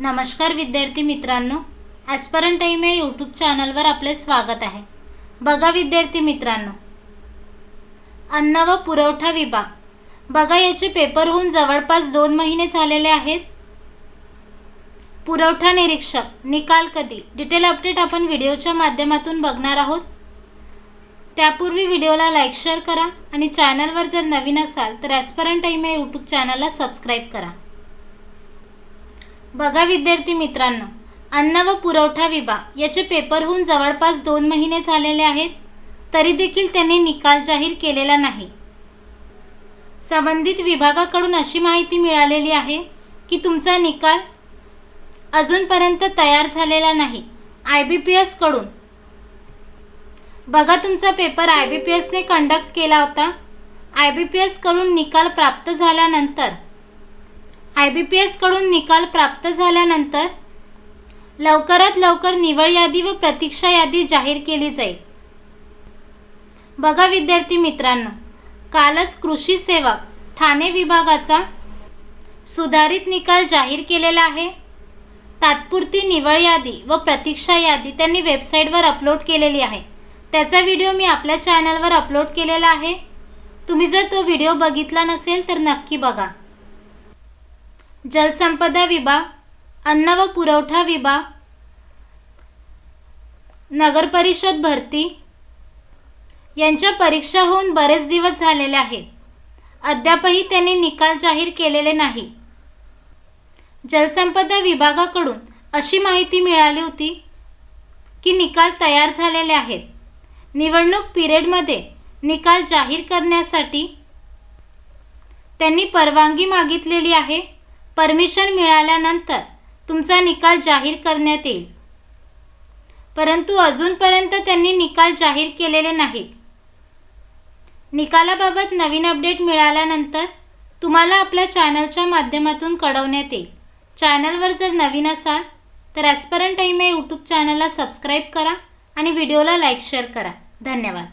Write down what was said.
नमस्कार विद्यार्थी मित्रांनो ॲस्परन टाईम या यूट्यूब चॅनलवर आपले स्वागत आहे. बघा विद्यार्थी मित्रांनो अन्न व पुरवठा विभाग. बघा याचे पेपर होऊन जवळपास दोन महिने झालेले आहेत. पुरवठा निरीक्षक निकाल कधी? डिटेल अपडेट आपण व्हिडिओच्या माध्यमातून बघणार आहोत. त्यापूर्वी व्हिडिओला लाईक शेअर करा आणि चॅनलवर जर नवीन असाल तर ॲस्परन टाईम या यूट्यूब चॅनलला सबस्क्राईब करा. बघा विद्यार्थी मित्रांनो अन्न व पुरवठा विभाग याचे पेपर होऊन जवळपास दोन महिने झालेले आहेत तरी देखील त्यांनी निकाल जाहीर केलेला नाही. संबंधित विभागाकडून अशी माहिती मिळालेली आहे की तुमचा निकाल अजूनपर्यंत तयार झालेला नाही. आय बी पी एसकडून बघा तुमचा पेपर आय बी पी एसने कंडक्ट केला होता. आय बी पी एसकडून निकाल प्राप्त झाल्यानंतर आय बी पी एसकडून निकाल प्राप्त झाल्यानंतर लवकरात लवकर निवड यादी व प्रतीक्षा यादी जाहीर केली जाईल. बघा विद्यार्थी मित्रांनो कालच कृषी सेवक ठाणे विभागाचा सुधारित निकाल जाहीर केलेला आहे. तात्पुरती निवड यादी व प्रतीक्षा यादी त्यांनी वेबसाईटवर अपलोड केलेली आहे. त्याचा व्हिडिओ मी आपल्या चॅनलवर अपलोड केलेला आहे. तुम्ही जर तो व्हिडिओ बघितला नसेल तर नक्की बघा. जलसंपदा विभाग अन्न व पुरवठा विभाग नगरपरिषद भरती. यांच्या परीक्षा होऊन बरेच दिवस झालेले आहेत. अद्यापही त्यांनी निकाल जाहीर केलेले नाही. जलसंपदा विभागाकडून अशी माहिती मिळाली होती की निकाल तयार झालेले आहेत. निवडणूक पिरियडमध्ये निकाल जाहीर करण्यासाठी त्यांनी परवानगी मागितलेली आहे. परमिशन मिळाल्यानंतर तुमचा निकाल जाहीर करण्यात येईल. परंतु अजूनपर्यंत त्यांनी निकाल जाहीर केलेले नाहीत. निकालाबाबत नवीन अपडेट मिळाल्यानंतर तुम्हाला आपल्या चॅनलच्या माध्यमातून कळवण्यात येईल. चॅनलवर जर नवीन असाल तर ॲस्परंट टाईम या यूट्यूब चॅनलला सबस्क्राईब करा आणि व्हिडिओला लाईक शेअर करा. धन्यवाद.